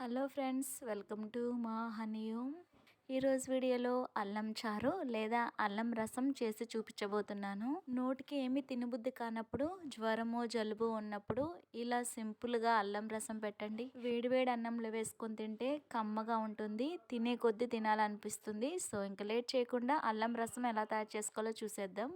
Hello friends welcome to మా హనీయూమ్. ఈరోజు వీడియోలో అల్లం చారు లేదా అల్లం రసం చేసి చూపించబోతున్నాను. నోటికి ఏమి తినబుద్ధి కానప్పుడు జ్వరము జలుబు ఉన్నప్పుడు ఇలా సింపుల్గా అల్లం రసం పెట్టండి. వేడివేడి అన్నంలో వేసుకొని తింటే కమ్మగా ఉంటుంది తినే కొద్దీ తినాలనిపిస్తుంది. సో ఇంకా లేట్ చేయకుండా అల్లం రసం ఎలా తయారు చేసుకోవాలో చూసేద్దాం.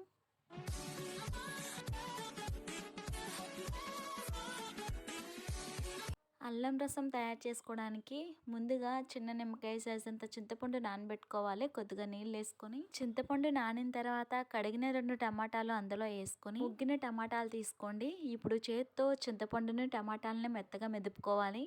అల్లం రసం తయారు చేసుకోవడానికి ముందుగా చిన్న నిమ్మకాయ సైజ్ అంత చింతపండు నానబెట్టుకోవాలి. కొద్దిగా నీళ్ళు వేసుకొని చింతపండు నానిన తర్వాత కడిగిన రెండు టమాటాలు అందులో వేసుకొని ఉగ్గిన టమాటాలు తీసుకోండి. ఇప్పుడు చేత్తో చింతపండుని టమాటాలని మెత్తగా మెదుపుకోవాలి.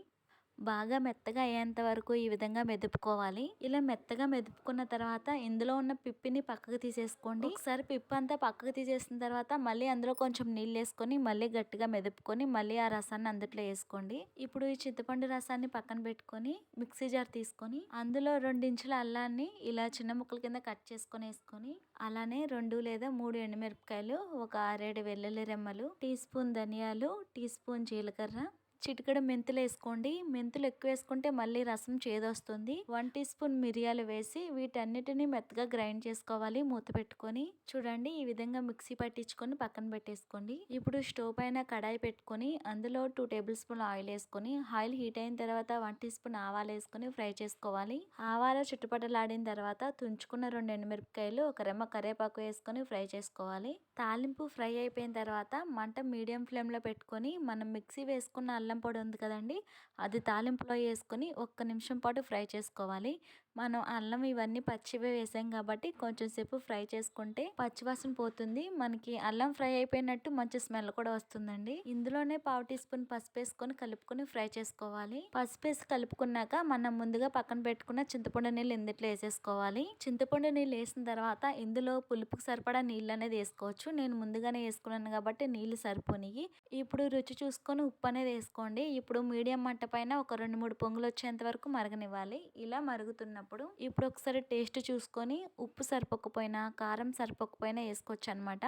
బాగా మెత్తగా అయ్యేంత వరకు ఈ విధంగా మెదుపుకోవాలి. ఇలా మెత్తగా మెదుపుకున్న తర్వాత ఇందులో ఉన్న పిప్పిని పక్కకు తీసేసుకోండి. ఒకసారి పిప్పు అంతా పక్కకు తీసేసిన తర్వాత మళ్ళీ అందులో కొంచెం నీళ్ళు వేసుకొని మళ్ళీ గట్టిగా మెదుపుకొని మళ్ళీ ఆ రసాన్ని అందుట్లో వేసుకోండి. ఇప్పుడు ఈ చింతపండు రసాన్ని పక్కన పెట్టుకొని మిక్సీ జార్ తీసుకొని అందులో రెండించుల అల్లాన్ని ఇలా చిన్న ముక్కల కింద కట్ చేసుకొని వేసుకొని అలానే రెండు లేదా మూడు ఎండుమిరపకాయలు ఒక ఆరేడు వెల్లుల్లి రెమ్మలు టీ స్పూన్ ధనియాలు టీ స్పూన్ జీలకర్ర చిటికడ మెంతులు వేసుకోండి మెంతులు ఎక్కువ వేసుకుంటే మళ్ళీ రసం చేదొస్తుంది. వన్ టీ స్పూన్ మిరియాలు వేసి వీటన్నిటిని మెత్తగా గ్రైండ్ చేసుకోవాలి మూత పెట్టుకొని. చూడండి ఈ విధంగా మిక్సీ పట్టించుకొని పక్కన పెట్టేసుకోండి. ఇప్పుడు స్టవ్ పైన కడాయి పెట్టుకొని అందులో టూ టేబుల్ స్పూన్ ఆయిల్ వేసుకొని ఆయిల్ హీట్ అయిన తర్వాత వన్ టీ స్పూన్ ఆవాలు వేసుకొని ఫ్రై చేసుకోవాలి. ఆవాలు చుట్టుపట్టలాడిన తర్వాత తుంచుకున్న రెండు ఎండుమిరపకాయలు ఒక రెమ్మ కరివేపాకు వేసుకొని ఫ్రై చేసుకోవాలి. తాలింపు ఫ్రై అయిపోయిన తర్వాత మంట మీడియం ఫ్లేమ్లో పెట్టుకొని మనం మిక్సీ వేసుకున్న అల్లం పొడి ఉంది కదండి అది తాలింపులో వేసుకొని ఒక్క నిమిషం పాటు ఫ్రై చేసుకోవాలి. మనం అల్లం ఇవన్నీ పచ్చివే వేసాం కాబట్టి కొంచెం సేపు ఫ్రై చేసుకుంటే పచ్చివాసన పోతుంది. మనకి అల్లం ఫ్రై అయిపోయినట్టు మంచి స్మెల్ కూడా వస్తుందండి. ఇందులోనే పావు టీ స్పూన్ పసుపు వేసుకొని కలుపుకొని ఫ్రై చేసుకోవాలి. పసుపు వేసి కలుపుకున్నాక మనం ముందుగా పక్కన పెట్టుకున్న చింతపండు నీళ్ళు ఇందులో వేసేసుకోవాలి. చింతపండు నీళ్ళు వేసిన తర్వాత ఇందులో పులుపుకి సరిపడా నీళ్ళు అనేది వేసుకోవచ్చు. నేను ముందుగానే వేసుకున్నాను కాబట్టి నీళ్ళు సరిపోనివి ఇప్పుడు రుచి చూసుకొని ఉప్పు అనేది వేసుకోండి. ఇప్పుడు మీడియం మంట పైన ఒక రెండు మూడు పొంగులు వచ్చేంత వరకు మరగనివ్వాలి. ఇలా మరుగుతున్నప్పుడు ఇప్పుడు ఒకసారి టేస్ట్ చూసుకొని ఉప్పు సరిపోకపోయినా కారం సరిపోకపోయినా వేసుకోవచ్చు అనమాట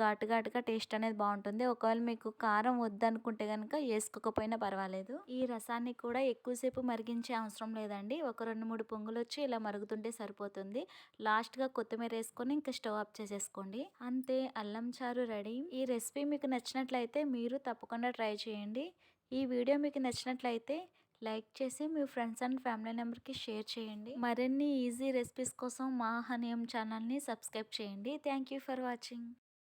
ఘాటు ఘాటుగా టేస్ట్ అనేది బాగుంటుంది. ఒకవేళ మీకు కారం వద్దనుకుంటే కనుక వేసుకోకపోయినా పర్వాలేదు. ఈ రసాన్ని కూడా ఎక్కువసేపు మరిగించే అవసరం లేదండి. ఒక రెండు మూడు పొంగులు వచ్చి ఇలా మరుగుతుంటే సరిపోతుంది. లాస్ట్గా కొత్తిమీర వేసుకొని ఇంకా స్టవ్ ఆఫ్ చేసేసుకోండి. అంతే అల్లం చారు రెడీ. ఈ రెసిపీ మీకు నచ్చినట్లయితే మీరు తప్పకుండా ట్రై చేయండి. ఈ వీడియో మీకు నచ్చినట్లయితే లైక్ చేసి మీ ఫ్రెండ్స్ అండ్ ఫ్యామిలీ మెంబర్కి షేర్ చేయండి. మరిన్ని ఈజీ రెసిపీస్ కోసం మా హనియం ఛానల్ని సబ్స్క్రైబ్ చేయండి. Thank you for watching.